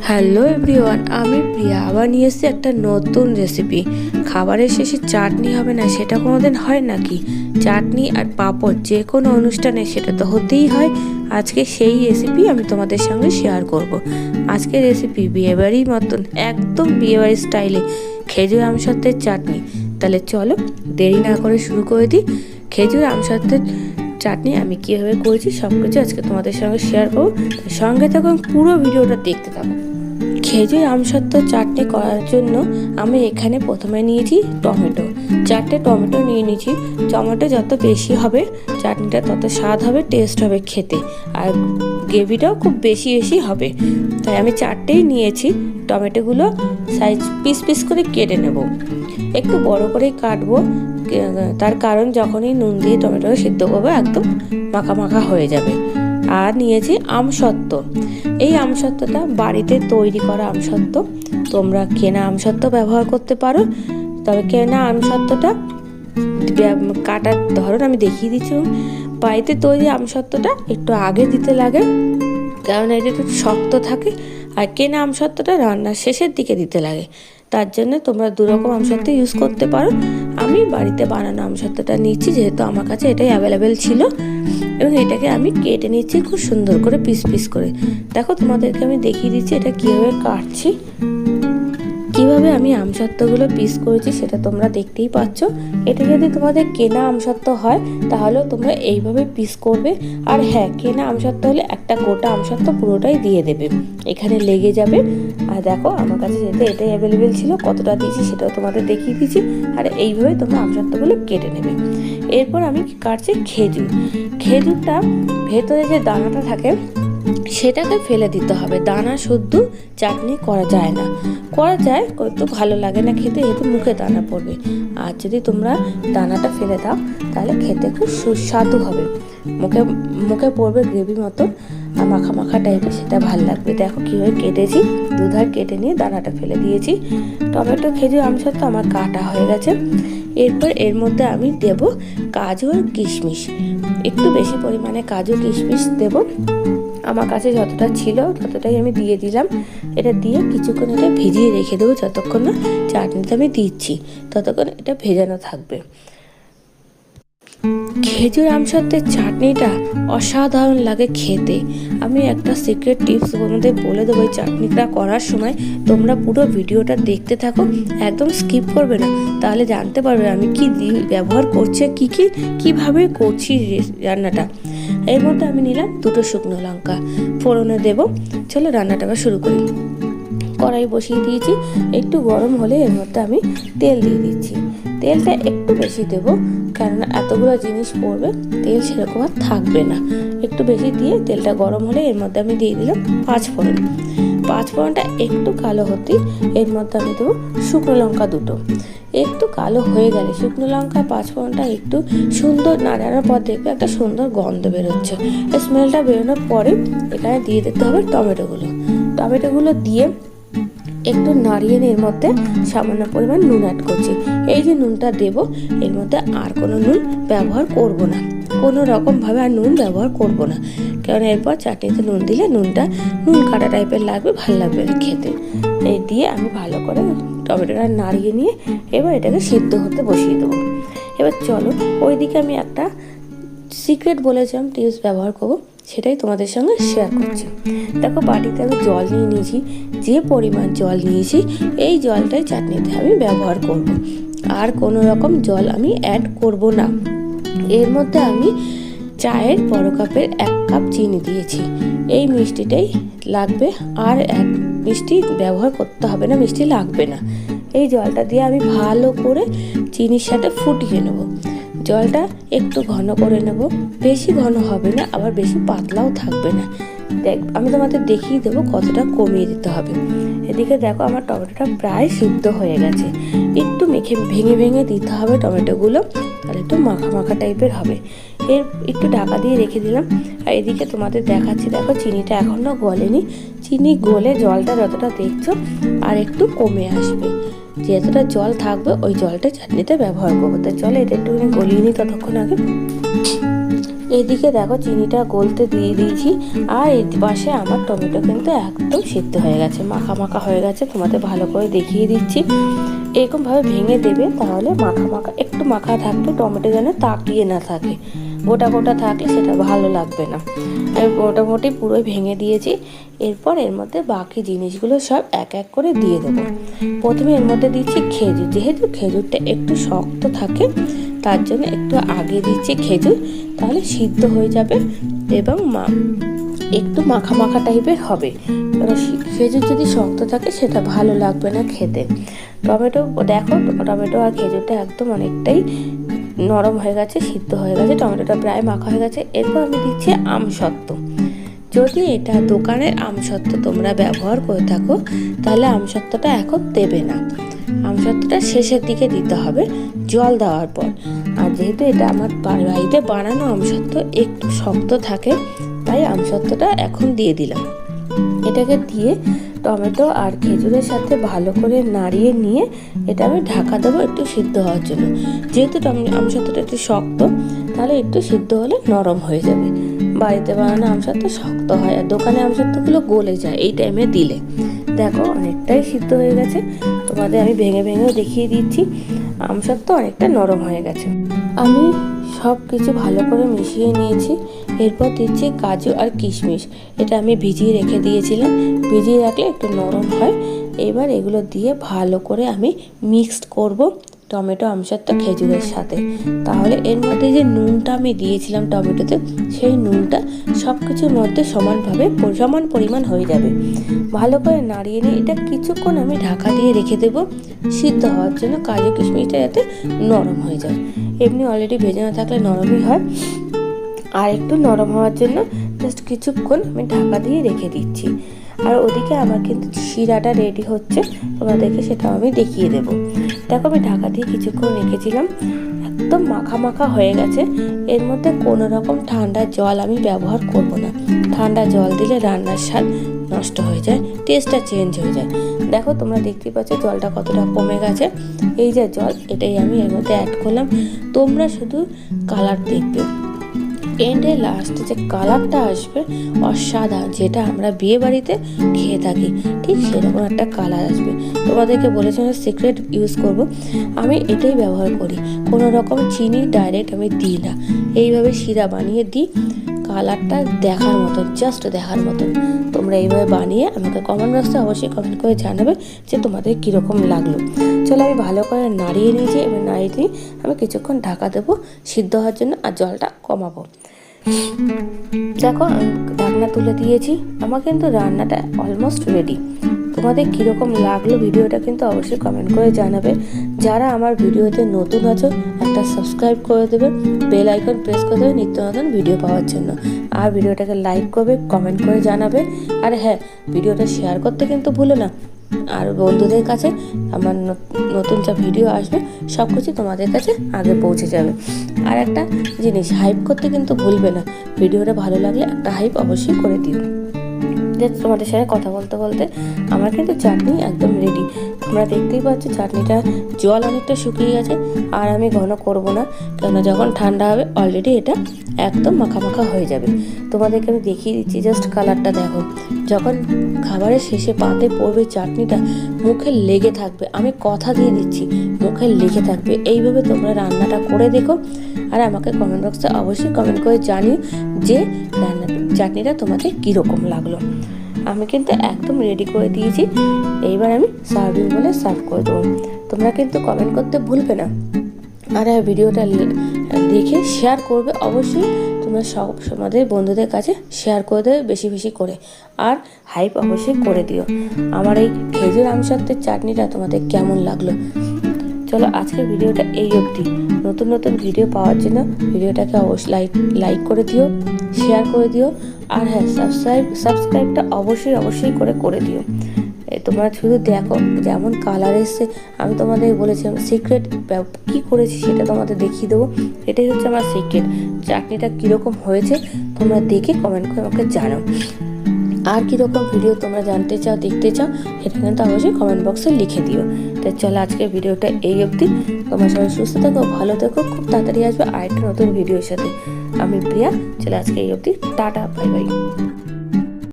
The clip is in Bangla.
হ্যালো এভরিওয়ান আমি প্রিয়া। আবার নিয়ে এসেছি একটা নতুন রেসিপি খাবারের শেষে চাটনি হবে না, সেটা কোনোদিন হয় নাকি? চাটনি আর পাঁপড় যে কোনো অনুষ্ঠানে সেটা তো হতেই হয়। আজকে সেই রেসিপি আমি তোমাদের সঙ্গে শেয়ার করব। আজকের রেসিপি বিয়েবাড়ির মতন, একদম বিয়েবাড়ির স্টাইলে খেজুর আমসত্ত্বের চাটনি। তাহলে চলো দেরি না করে শুরু করে দিই। খেজুর আমসত্ত্বের চাটনি আমি কীভাবে করেছি সব কিছু আজকে তোমাদের সঙ্গে শেয়ার করব। সঙ্গে তখন পুরো ভিডিওটা দেখতে থাকো। খেজুর আমসত্ত্ব চাটনি করার জন্য আমি এখানে প্রথমে নিয়েছি টমেটো। চারটে টমেটো নিয়ে নিয়েছি। টমেটো যত বেশি হবে, চাটনিটা তত স্বাদ হবে টেস্ট হবে খেতে। আর গ্রেভিটাও খুব বেশি বেশি হবে। তাই আমি চারটেই নিয়েছি। টমেটোগুলো সাইজ পিস পিস করে কেটে নেব। একটু বড় করেই কাটবো। তার কারণ যখনই নুন দিয়ে টমেটো সিদ্ধ করব, একদম মাখা মাখা হয়ে যাবে। আর নিয়েছি আমসত্ত্ব। এই আমসত্ত্বটা বাড়িতে তৈরি করা আমসত্ত্ব। তোমরা কেনা আমসত্ত্ব ব্যবহার করতে পারো। তবে কেনা আমসত্ত্বটা কাটার ধরন আমি দেখিয়ে দিচ্ছি বাড়িতে তৈরি আমসত্ত্বটা একটু আগে দিতে লাগে, কারণ এটা একটু শক্ত থাকে আর কেনা আমসত্ত্বটা রান্নার শেষের দিকে দিতে লাগে। তার জন্য তোমরা দুরকম আমসত্ত্ব ইউজ করতে পারো। আমি বাড়িতে বানানো আমসত্ত্বটা নিচ্ছি, যেহেতু আমার কাছে এটাই অ্যাভেলেবেল ছিল এবং এটাকে আমি কেটে নিচ্ছি খুব সুন্দর করে পিস পিস করে। দেখো তোমাদেরকে আমি দেখিয়ে দিচ্ছি এটা কীভাবে কাটছি। কীভাবে আমি আমসত্ত্বগুলো পিস করেছি সেটা তোমরা দেখতেই পাচ্ছ। এটা যদি তোমাদের কেনা আমসত্ত্ব হয়, তাহলেও তোমরা এইভাবে পিস করবে। আর হ্যাঁ কেনা আমসত্ত্ব হলে একটা গোটা আমসত্ত্ব পুরোটাই দিয়ে দেবে। এখানে লেগে যাবে। আর দেখো, আমার কাছে যেহেতু এটাই অ্যাভেলেবেল ছিল, কতটা দিয়েছি সেটাও তোমাদের দেখিয়ে দিচ্ছি আর এইভাবে তোমরা আমসত্ত্বগুলো কেটে নেবে। এরপর আমি কাটছি খেজুর। খেজুরটা ভেতরে যে দানাটা থাকে সেটাকে ফেলে দিতে হবে। দানা শুদ্ধ চাটনি করা যায় না। করা যায় কিন্তু ভালো লাগে না খেতে, এতে মুখে দানা পড়বে। আর যদি তোমরা দানাটা ফেলে দাও, তাহলে খেতে খুব সুস্বাদু হবে। মুখে মুখে পড়বে গ্রেভি মতো, আর মাখা মাখা টাইপের সেটা ভালো লাগবে। দেখো কীভাবে কেটেছি। দুধার কেটে নিয়ে দানাটা ফেলে দিয়েছি। টমেটো, খেজুর আমসত্ব আমার কাটা হয়ে গেছে। এরপর এর মধ্যে আমি দেব কাজু আর কিশমিশ। একটু বেশি পরিমাণে কাজু কিশমিশ দেব। আমার কাছে যতটা ছিল, ততটাই আমি দিয়ে দিলাম। এটা দিয়ে কিছুক্ষণ এটা ভিজিয়ে রেখে দেবো, যতক্ষণ না চাটনিতে আমি দিচ্ছি, ততক্ষণ এটা ভেজানো থাকবে। খেজুর আমসত্ত্বের চাটনিটা অসাধারণ লাগে খেতে। আমি একটা সিক্রেট টিপস তোমাদের বলে দেবো, এই চাটনিটা করার সময় তোমরা পুরো ভিডিওটা দেখতে থাকো, একদম স্কিপ করবে না। তাহলে জানতে পারবে আমি কি ব্যবহার করছি, কি কি, কীভাবে করছি রান্নাটা। এর মধ্যে আমি নিলাম দুটো শুকনো লঙ্কা। ফোড়নে দেব। চলো রান্নাটা শুরু করি। কড়াই বসিয়ে দিয়েছি। একটু গরম হলে এর মধ্যে আমি তেল দিয়ে দিচ্ছি। তেলটা একটু বেশি দেব, কেননা এতগুলো জিনিস পড়বে, তেল সেরকম আর থাকবে না। একটু বেশি দিয়ে তেলটা গরম হলে এর মধ্যে আমি দিয়ে দিলাম পাঁচ ফোড়ন। পাঁচ ফোড়নটা একটু কালো হতে, এর মধ্যে আমি দেবো শুকনো লঙ্কা দুটো। একটু কালো হয়ে গেলে শুকনো লঙ্কা, পাঁচ ফোড়নটা একটু সুন্দর নাড়ানোর পর দেখবে একটা সুন্দর গন্ধ বেরোচ্ছে। স্মেলটা বেরোনোর পরে এখানে দিয়ে দিতে হবে টমেটোগুলো। টমেটোগুলো দিয়ে একটু নাড়িয়ে এর মধ্যে সামান্য পরিমাণ নুন অ্যাড করছি। এই যে নুনটা দেব, এর মধ্যে আর কোনো নুন ব্যবহার করব না। কোনো রকমভাবে আর নুন ব্যবহার করব না। কারণ এরপর চাটনিতে নুন দিলে নুনটা, নুন কাটা টাইপের লাগবে, ভালো লাগবে খেতে। এই দিয়ে আমি ভালো করে টমেটোটা নাড়িয়ে নিয়ে এবার এটাকে সিদ্ধ হতে বসিয়ে দেবো। এবার চলো, ওইদিকে আমি একটা সিক্রেট বলেছিলাম টিপস ব্যবহার করব, সেটাই তোমাদের সঙ্গে শেয়ার করছি। দেখো, বাটিতে আমি জল নিয়ে নিয়েছি, যে পরিমাণ জল নিয়েছি, এই জলটাই চাটনিতে আমি ব্যবহার করব। আর কোনো রকম জল আমি অ্যাড করব না। এর মধ্যে আমি চায়ের বড় কাপের এক কাপ চিনি দিয়েছি। এই মিষ্টিটাই লাগবে আর এক মিষ্টি ব্যবহার করতে হবে না, মিষ্টি লাগবে না। এই জলটা দিয়ে আমি ভালো করে চিনির সাথে ফুটিয়ে নেব। জলটা একটু ঘন করে নেব। বেশি ঘন হবে না, আবার বেশি পাতলাও থাকবে না। দেখ, আমি তোমাদের দেখিয়ে দেবো কতটা কমিয়ে দিতে হবে। এদিকে দেখো, আমার টমেটোটা প্রায় সিদ্ধ হয়ে গেছে। মেখে ভেঙে ভেঙে দিতে হবে টমেটোগুলো। তাহলে একটু মাখা মাখা টাইপের হবে। এর একটু ঢাকা দিয়ে রেখে দিলাম। আর এদিকে তোমাদের দেখাচ্ছি, দেখো চিনিটা এখনও গলেনি। চিনি গলে জলটা যতটা দেখছ, আর একটু কমে আসবে। যতটা জল থাকবে, ওই জলটা চাটনিতে ব্যবহার করব। তো চলো এটা একটুখানি গলিয়ে নিই ততক্ষণ আগে। এইদিকে দেখো চিনিটা গলতে দিয়ে দিয়েছি, আর এর পাশে আমার টমেটো কিন্তু একদম সিদ্ধ হয়ে গেছে, মাখা মাখা হয়ে গেছে, তোমাদের ভালো করে দেখিয়ে দিচ্ছি। এরকমভাবে ভেঙে দেবে, তাহলে মাখা মাখা, একটু মাখা থাকবে টমেটো যেন তাকিয়ে না থাকে, গোটা গোটা থাকলে সেটা ভালো লাগবে না। আমি মোটামুটি পুরোই ভেঙে দিয়েছি। এরপর এর মধ্যে বাকি জিনিসগুলো সব এক এক করে দিয়ে দেবো। প্রথমে এর মধ্যে দিচ্ছি খেজুর। যেহেতু খেজুরটা একটু শক্ত থাকে, তার জন্য একটু আগে দিচ্ছি খেজুর, তাহলে সিদ্ধ হয়ে যাবে এবং মা, একটু মাখা মাখা টাইপের হবে। এবার খেজুর যদি শক্ত থাকে, সেটা ভালো লাগবে না খেতে। টমেটো, দেখো টমেটো আর খেজুরটা একদম অনেকটাই নরম হয়ে গেছে, সিদ্ধ হয়ে গেছে, টমেটোটা প্রায় মাখা হয়ে গেছে। এরপর আমি দিচ্ছি আমসত্ত্ব। যদি এটা দোকানের আমসত্ত্ব তোমরা ব্যবহার করে থাকো, তাহলে আমসত্ত্বটা এখন দেবে না। আমসত্ত্বটা শেষের দিকে দিতে হবে, জল দেওয়ার পর। আর যেহেতু এটা আমার বাড়িতে বানানো আমসত্ত্ব একটু শক্ত থাকে, তাই আমসত্ত্বটা এখন দিয়ে দিলাম। এটাকে দিয়ে টমেটো আর খেজুরের সাথে ভালো করে নাড়িয়ে নিয়ে এটা আমি ঢাকা দেবো একটু সিদ্ধ হওয়ার জন্য। যেহেতু টম- আমসত্ত্বটা একটু শক্ত, তাহলে একটু সিদ্ধ হলে নরম হয়ে যাবে। বাড়িতে বানানো আমসত্ত্ব শক্ত হয় আর দোকানে আমসত্ত্বগুলো গলে যায় এই টাইমে দিলে। দেখো অনেকটাই সিদ্ধ হয়ে গেছে। তোমাদের আমি ভেঙে ভেঙেও দেখিয়ে দিচ্ছি। আমসত্ত্ব অনেকটা নরম হয়ে গেছে। আমি সব কিছু ভালো করে মিশিয়ে নিয়েছি। এরপর দিচ্ছি কাজু আর কিশমিশ। এটা আমি ভিজিয়ে রেখে দিয়েছিলাম। ভিজিয়ে রাখলে একটু নরম হয়। এবার এগুলো দিয়ে ভালো করে আমি মিক্সড করব। টমেটো আমসত্ত্ব খেজুরের সাথে। তাহলে এর মধ্যে যে নুনটা আমি দিয়েছিলাম টমেটোতে, সেই নুনটা সব কিছুর মধ্যে সমানভাবে সমান পরিমাণ হয়ে যাবে। ভালো করে নাড়িয়ে নিয়ে এটা কিছুক্ষণ আমি ঢাকা দিয়ে রেখে দেবো। সিদ্ধ হওয়ার জন্য কাজু কিশমিশটা যাতে নরম হয়ে যায়। এমনি অলরেডি ভেজে না থাকলে নরমই হয়। আর একটু নরম হওয়ার জন্য জাস্ট কিছুক্ষণ আমি ঢাকা দিয়ে রেখে দিচ্ছি। আর ওদিকে আমার কিন্তু শিরাটা রেডি হচ্ছে। তোমাদেরকে সেটাও আমি দেখিয়ে দেবো। দেখো, আমি ঢাকা দিয়ে কিছুক্ষণ রেখেছিলাম। একদম মাখা মাখা হয়ে গেছে। এর মধ্যে কোনো রকম ঠান্ডা জল আমি ব্যবহার করব না। ঠান্ডা জল দিলে রান্নার স্বাদ নষ্ট হয়ে যায় টেস্টটা চেঞ্জ হয়ে যায়। দেখো, তোমরা দেখতেই পাচ্ছ জলটা কতটা কমে গেছে। এই যে জল, এটাই আমি এর মধ্যে অ্যাড করলাম। তোমরা শুধু কালার দেখবে। এন্ডে লাস্টে যে কালারটা আসবে অসাদা যেটা আমরা বিয়ে বাড়িতে খেয়ে থাকি, ঠিক সেরকম একটা কালার আসবে। তোমাদেরকে বলেছিলাম সিক্রেট ইউজ করব, আমি এটাই ব্যবহার করি। কোনো রকম চিনি ডাইরেক্ট আমি দিই না। এইভাবে শিরা বানিয়ে দিই কালারটা দেখার মতো জাস্ট দেখার মতো তোমরা এইভাবে বানিয়ে আমাকে কমেন্ট বক্সে অবশ্যই কমেন্ট করে জানাবে যে তোমাদের কীরকম লাগল। চলো আমি ভালো করে নাড়িয়ে নিয়েছি এবার নাড়িয়ে নিয়ে আমি কিছুক্ষণ ঢাকা দেবো সিদ্ধ হওয়ার জন্য আর জলটা কমাবো। দেখো রান্না ঢাকনা তুলে দিয়েছি, আমার কিন্তু রান্নাটা অলমোস্ট রেডি তোমাদের কীরকম লাগল ভিডিওটা কিন্তু অবশ্যই কমেন্ট করে জানাবে। যারা আমার ভিডিওতে নতুন আছো, একটা সাবস্ক্রাইব করে দেবে বেল আইকন প্রেস করে দেবে নিত্য নতুন ভিডিও পাওয়ার জন্য। আর ভিডিওটাকে লাইক করবে কমেন্ট করে জানাবে। আর হ্যাঁ ভিডিওটা শেয়ার করতে কিন্তু ভুলো না। আর বন্ধুদের কাছে আমার নতুন যা ভিডিও আসবে, সব কিছু তোমাদের কাছে আগে পৌঁছে যাবে। আর একটা জিনিস হাইপ করতে কিন্তু ভুলবে না। ভিডিওটা ভালো লাগলে একটা হাইপ অবশ্যই করে দিও। যে তোমাদের সাথে কথা বলতে বলতে আমার কিন্তু চাটনি একদম রেডি তোমরা দেখতেই পাচ্ছ চাটনিটা জল অনেকটা শুকিয়ে গেছে, আর আমি ঘন করব না কেন যখন ঠান্ডা হবে অলরেডি এটা একদম মাখা মাখা হয়ে যাবে। তোমাদেরকে আমি দেখিয়ে দিচ্ছি জাস্ট কালারটা দেখো। যখন খাবারের শেষে পাতে পড়বে চাটনিটা, মুখে লেগে থাকবে। আমি কথা দিয়ে দিচ্ছি, মুখে লেগে থাকবে। এইভাবে তোমরা রান্নাটা করে দেখো, আর আমাকে কমেন্ট বক্সে অবশ্যই কমেন্ট করে জানিও যে রান্না চাটনিটা তোমাদের কীরকম লাগল? আমি কিন্তু একদম রেডি করে দিয়েছি। এইবার আমি সার্ভিং বলে সার্ভ করে দেবো। তোমরা কিন্তু কমেন্ট করতে ভুলবে না। আর ভিডিওটা দেখে শেয়ার করবে অবশ্যই। তোমরা সব তোমাদের বন্ধুদের কাছে শেয়ার করে দেবে বেশি বেশি করে। আর হাইপ অবশ্যই করে দিও। আমার এই খেজুর আমসত্ত্বের চাটনিটা তোমাদের কেমন লাগল? চলো আজকের ভিডিওটা এই অবধি। নতুন নতুন ভিডিও পাওয়ার জন্য ভিডিওটাকে অবশ্যই লাইক লাইক করে দিও, শেয়ার করে দিও, আর হ্যাঁ সাবস্ক্রাইব, সাবস্ক্রাইবটা অবশ্যই অবশ্যই করে করে দিও। তোমরা শুধু দেখো যেমন কালার এসছে, আমি তোমাদের বলেছিলাম সিক্রেট কী করেছি সেটা তোমাদের দেখিয়ে দেবো। এটাই হচ্ছে আমার সিক্রেট চাটনিটা কীরকম হয়েছে, তোমরা দেখে কমেন্ট করে আমাকে জানাও। আর কীরকম ভিডিও তোমরা জানতে চাও, দেখতে চাও, সেটা কিন্তু অবশ্যই কমেন্ট বক্সে লিখে দিও। তো চলো আজকের ভিডিওটা এই অবধি। তোমার সবাই সুস্থ থাকো, ভালো থেকো, খুব তাড়াতাড়ি আসবে আরেকটা নতুন ভিডিওর সাথে। আমি প্রিয়া, চলো আজকে এই অবধি। Tata bye bye